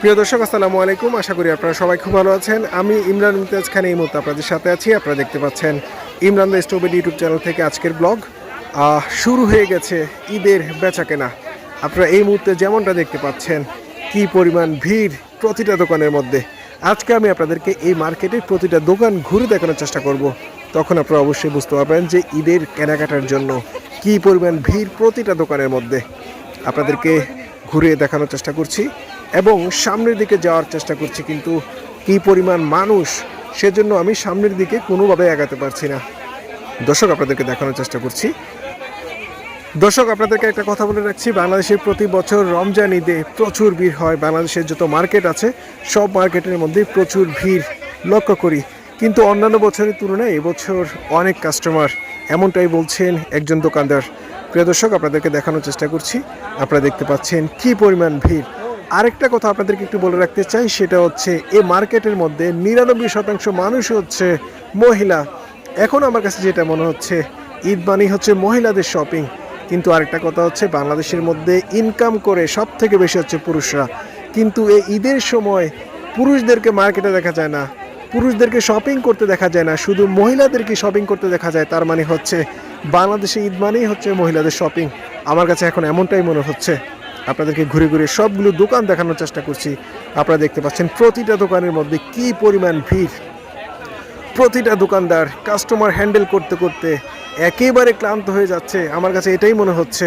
প্রিয় দর্শক, আসসালামু আলাইকুম। আশা করি আপনারা সবাই খুব ভালো আছেন। আমি ইমরান মুমতাজ খান এই মুহূর্তে আপনাদের সাথে আছি। আপনারা দেখতে পাচ্ছেন ইমরান দ্য স্টোবেড ইউটিউব চ্যানেল থেকে আজকের ব্লগ। শুরু হয়ে গেছে ঈদের বেচা কেনা আপনারা এই মুহূর্তে যেমনটা দেখতে পাচ্ছেন, কি পরিমাণ ভিড় প্রতিটা দোকানের মধ্যে। আজকে আমি আপনাদেরকে এই মার্কেটের প্রতিটা দোকান ঘুরে দেখানোর চেষ্টা করব। তখন আপনারা অবশ্যই বুঝতে পারবেন যে ঈদের কেনাকাটার জন্য কি পরিমাণ ভিড় প্রতিটা দোকানের মধ্যে। আপনাদেরকে ঘুরে দেখানোর চেষ্টা করছি। এবং সামনের দিকে যাওয়ার চেষ্টা করছি, কিন্তু কি পরিমাণ মানুষ, সেজন্য আমি সামনের দিকে কোনোভাবে এগাতে পারছি না। দর্শক, আপনাদেরকে দেখানোর চেষ্টা করছি। দর্শক, আপনাদেরকে একটা কথা বলে রাখছি, বাংলাদেশে প্রতি বছর রমজান ঈদে প্রচুর ভিড় হয়। বাংলাদেশের যত মার্কেট আছে, সব মার্কেটের মধ্যে প্রচুর ভিড় লক্ষ্য করি। কিন্তু অন্যান্য বছরের তুলনায় এবছর অনেক কাস্টমার, এমনটাই বলছেন একজন দোকানদার। প্রিয় দর্শক, আপনাদেরকে দেখানোর চেষ্টা করছি। আপনারা দেখতে পাচ্ছেন কি পরিমাণ ভিড়। আরেকটা কথা আপনাদেরকে একটু বলে রাখতে চাই, সেটা হচ্ছে এই মার্কেটের মধ্যে নিরানব্বই শতাংশ মানুষ হচ্ছে মহিলা। এখন আমার কাছে যেটা মনে হচ্ছে, ঈদ মানেই হচ্ছে মহিলাদের শপিং কিন্তু আরেকটা কথা হচ্ছে, বাংলাদেশের মধ্যে ইনকাম করে সব থেকে বেশি হচ্ছে পুরুষরা। কিন্তু এই ঈদের সময় পুরুষদেরকে মার্কেটে দেখা যায় না, পুরুষদেরকে শপিং করতে দেখা যায় না, শুধু মহিলাদেরকে শপিং করতে দেখা যায়, তার মানে হচ্ছে বাংলাদেশে ঈদ মানেই হচ্ছে মহিলাদের শপিং আমার কাছে এখন এমনটাই মনে হচ্ছে। আপনাদেরকে ঘুরে ঘুরে সবগুলো দোকান দেখানোর চেষ্টা করছি। আপনারা দেখতে পাচ্ছেন প্রতিটা দোকানের মধ্যে কি পরিমাণ ভিড়। প্রতিটা দোকানদার কাস্টমার হ্যান্ডেল করতে করতে একেবারে ক্লান্ত হয়ে যাচ্ছে। আমার কাছে এটাই মনে হচ্ছে।